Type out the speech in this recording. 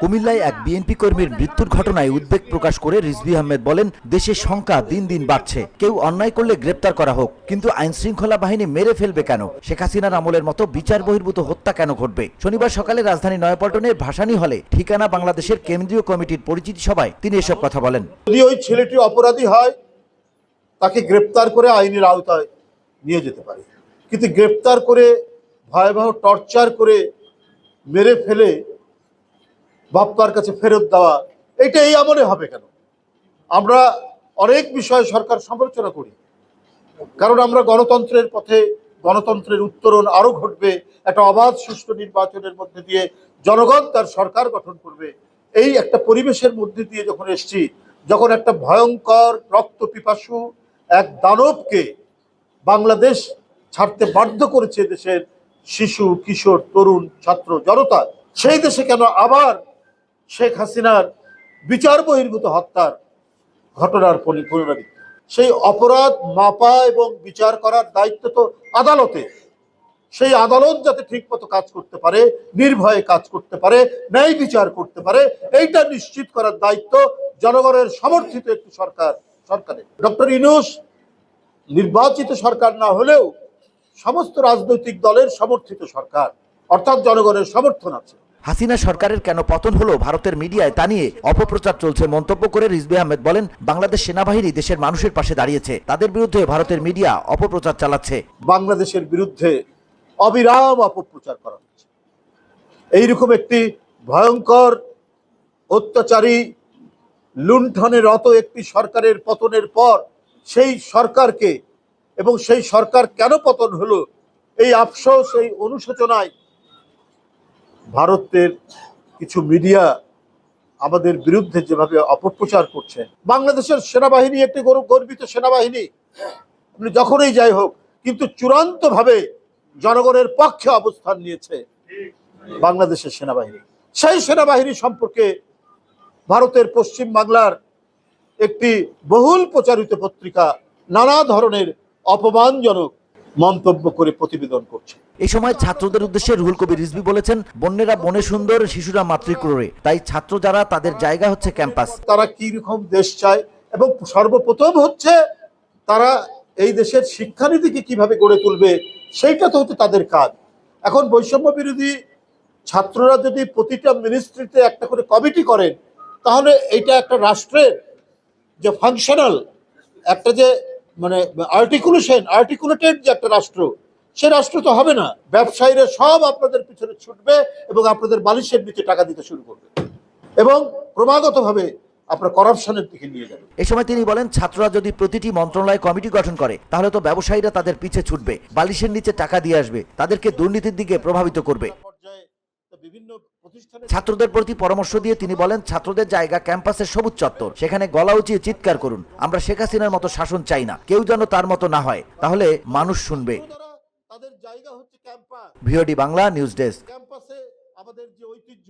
কুমিল্লায় এক বিএনপি কর্মীর মৃত্যুর ঘটনায় উদ্বেগ প্রকাশ করে রিজভি আহমেদ বলেন, দেশের সংখ্যা দিন দিন বাড়ছে। কেউ অন্যায় করলে গ্রেপ্তার করা হোক, কিন্তু আইন শৃঙ্খলা বাহিনী মেরে ফেলবে কেন? শেখ হাসিনার আমলের মতো বিচার বহির্ভূত হত্যা কেন ঘটবে? শনিবার সকালে রাজধানী নয়াপল্টনের ভাসানী হলে ঠিকানা বাংলাদেশের কেন্দ্রীয় কমিটির পরিচিতি সভায় তিনি এসব কথা বলেন। যদি ওই ছেলেটি অপরাধী হয়, তাকে গ্রেপ্তার করে আইনের আওতায় নিয়ে যেতে পারে। কিন্তু গ্রেপ্তার করে ভয়াবহ টর্চার করে মেরে ফেলে বাপ্পার কাছে ফেরত দেওয়া এটা এই আমলে হবে কেন? আমরা অনেক বিষয়ে সরকার সমালোচনা করি। কারণ আমরা গণতন্ত্রের পথে, গণতন্ত্রের উত্তরণ আরও ঘটবে, একটা অবাধ সুষ্ঠু নির্বাচনের মধ্যে দিয়ে জনগণ তার সরকার গঠন করবে। এই একটা পরিবেশের মধ্যে দিয়ে যখন এসছি, যখন একটা ভয়ঙ্কর রক্ত পিপাসু এক দানবকে বাংলাদেশ ছাড়তে বাধ্য করেছে দেশের শিশু, কিশোর, তরুণ, ছাত্র, জনতা, সেই দেশে কেন আবার শেখ হাসিনার বিচার বহির্ভূত হত্যার ঘটনার পুনরাবৃত্তি সেই অপরাধ মাপা এবং বিচার করার দায়িত্ব তো আদালতে। সেই আদালত যাতে ঠিকমতো কাজ করতে পারে, নির্ভয়ে কাজ করতে পারে, ন্যায় বিচার করতে পারে, এইটা নিশ্চিত করার দায়িত্ব জনগণের সমর্থিত একটি সরকার, সরকারের। ডক্টর ইনুস নির্বাচিত সরকার না হলেও সমস্ত রাজনৈতিক দলের সমর্থিত সরকার, অর্থাৎ জনগণের সমর্থন আছে। হাসিনা সরকারের কেন পতন হলো ভারতের মিডিয়ায় তা নিয়ে অপপ্রচার চলছে মন্তব্য করে রিজভি আহমেদ বলেন, বাংলাদেশ সেনাবাহিনী দেশের মানুষের পাশে দাঁড়িয়েছে। তাদের বিরুদ্ধে ভারতের মিডিয়া অপপ্রচার চালাচ্ছে। বাংলাদেশের বিরুদ্ধে অবিরাম অপপ্রচার করা হচ্ছে। এইরকম একটি ভয়ঙ্কর, অত্যাচারী, লুণ্ঠনের রত একটি সরকারের পতনের পর সেই সরকারকে এবং সেই সরকার কেন পতন হলো, এই আফসোস, এই অনুশোচনায় ভারতের কিছু মিডিয়া আমাদের বিরুদ্ধে যেভাবে অপপ্রচার করছে, বাংলাদেশের সেনাবাহিনী একটি গৌরব গর্বিত সেনাবাহিনী। যখনই যাই হোক, কিন্তু চূড়ান্তভাবে জনগণের পক্ষে অবস্থান নিয়েছে বাংলাদেশের সেনাবাহিনী। সেই সেনাবাহিনী সম্পর্কে ভারতের পশ্চিম বাংলার একটি বহুল প্রচারিত পত্রিকা নানা ধরনের অপমানজনক মন্তব্য করে প্রতিবেদন করছে। এই সময় ছাত্রদের উদ্দেশ্যে রুহুল কবির রিজভি বলেছেন বন্যেরা বনে সুন্দর শিশুরা মাতৃক্রোড়ে। তাই ছাত্র যারা তাদের জায়গা হচ্ছে ক্যাম্পাস। তারা কি রকম দেশ চায় এবং সর্বপ্রথম হচ্ছে তারা এই দেশের শিক্ষানীতিকে কীভাবে গড়ে তুলবে সেইটা তো হচ্ছে তাদের কাজ। এখন বৈষম্য বিরোধী ছাত্ররা যদি প্রতিটা মিনিস্ট্রিতে একটা করে কমিটি করেন তাহলে এটা একটা রাষ্ট্রের যে ফাংশনাল একটা যে মানে আর্টিকুলেশন আর্টিকুলেটেড যে একটা রাষ্ট্র, সে রাষ্ট্র তো হবে না। ব্যবসায়ীরা সব আপনাদের পিছনে ছুটবে এবং আপনাদের বালিশের নিচে টাকা দিতে শুরু করবে। এবং ক্রমাগতভাবে আপনার করাপশনের দিকে নিয়ে যাবে। এ সময় তিনি বলেন, ছাত্ররা যদি প্রতিটি মন্ত্রণালয় কমিটি গঠন করে, তাহলে তো ব্যবসায়ীরা তাদের পিছে ছুটবে, বালিশের নিচে টাকা দিয়ে আসবে, তাদেরকে দুর্নীতির দিকে প্রভাবিত করবে। বিভিন্ন প্রতিষ্ঠানে ছাত্রদের প্রতি পরামর্শ দিয়ে তিনি বলেন ছাত্রদের জায়গা ক্যাম্পাসের সবুজ চত্বর। সেখানে গলা উঁচিয়ে চিৎকার করুন। আমরা শেখ হাসিনার মতো শাসন চাই না। কেউ যেন তার মতো না হয়। তাহলে মানুষ শুনবে। তাদের জায়গা হচ্ছে campus. VOD Bangla news desk. ক্যাম্পাসে আমাদের যে ঐতিহ্য